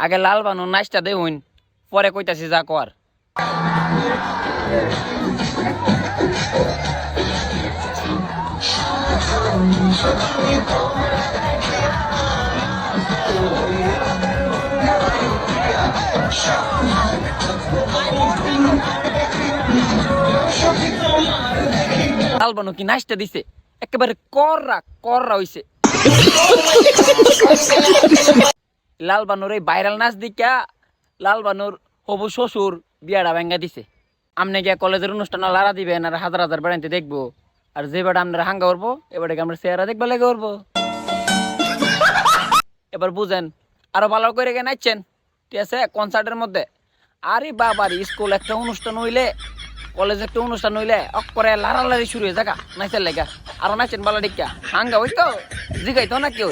আগে লাল বানু নাচটা দে হইন পরে কইতাছি যা কর লাল বানু কি নাচটা দিছে একেবারে কররা কররা হইছে লাল বানুর এই ভাইরাল নাচ দিকা লাল বানুর হবু শ্বশুর বিয়াটা ভেঙ্গা দিছে। আমনে গিয়া কলেজের অনুষ্ঠান লারা দিবেন আর হাজার হাজার বেড়াইতে দেখব। আর যে বেটা আপনারা হাঙ্গা করব এবারে আমরা চেহারা দেখবা লেগে করব। এবার বুঝেন, আরও ভালো করে গে নাচছেন। ঠিক আছে কনসার্টের মধ্যে। আরে বাবার, স্কুল একটা অনুষ্ঠান হইলে কলেজ একটা অনুষ্ঠান হইলে অক্করে লাড়ালাড়ি শুরু হয়ে যাকা নাইসের লেগা। আরও নাইছেন বালা ডিকা হাঙ্গা হইতো জিগাইতো না কেউ